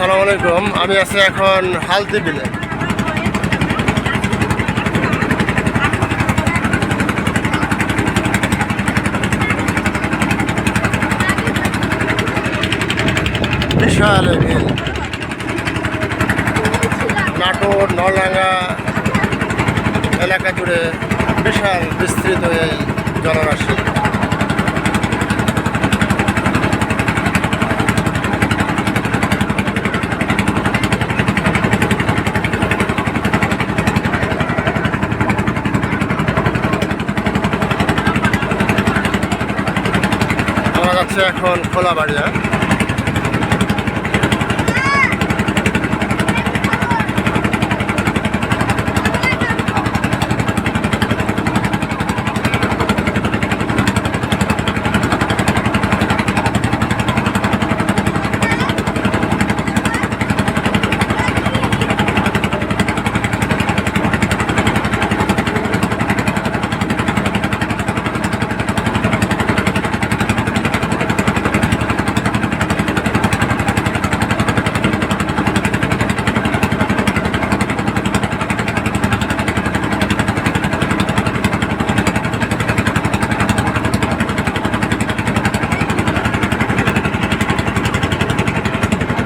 সালাম আলাইকুম, আমি আছি এখন হালদি বিলে বিশাল নাটোর, নলডাঙ্গা এলাকা জুড়ে বিশাল বিস্তৃত এই জলরাশি যাচ্ছি এখন খোলা বাড়িয়া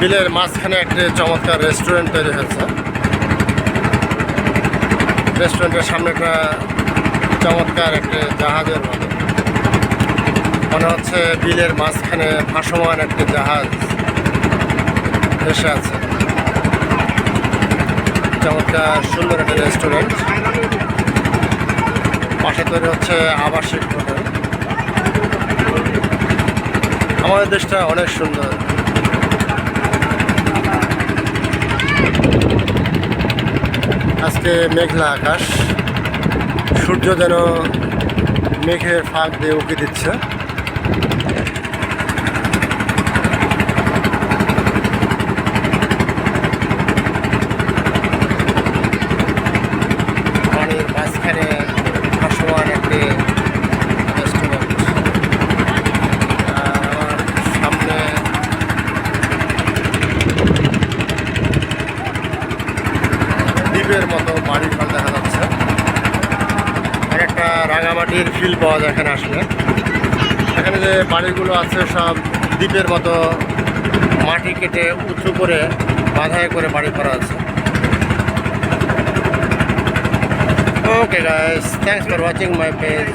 বিলের মাঝখানে একটি চমৎকার রেস্টুরেন্ট তৈরি হয়েছে। রেস্টুরেন্টের সামনে একটা চমৎকার একটি জাহাজের মতো। মনে হচ্ছে বিলের মাঝখানে ভাসমান একটি জাহাজ ভেসে আছে। চমৎকার, সুন্দর একটি রেস্টুরেন্ট। পাশে তৈরি হচ্ছে আবাসিক হোটেল। আমাদের দেশটা অনেক সুন্দর। আজকে মেঘলা আকাশ। সূর্য যেন মেঘের ফাঁক দিয়ে উঁকি দিচ্ছে পানির মাঝখানে ভাসমান একটি রেস্টুরেন্ট আর আমার সামনে দ্বীপের মতো বাড়ির ঘর দেখা যাচ্ছে। আর একটা রাঙামাটির ফিল পাওয়া যায় এখানে আসলে। এখানে যে বাড়িগুলো আছে সব দ্বীপের মতো মাটি কেটে উঁচু করে বাধায় করে বাড়ি করা আছে। Okay guys thanks for watching my page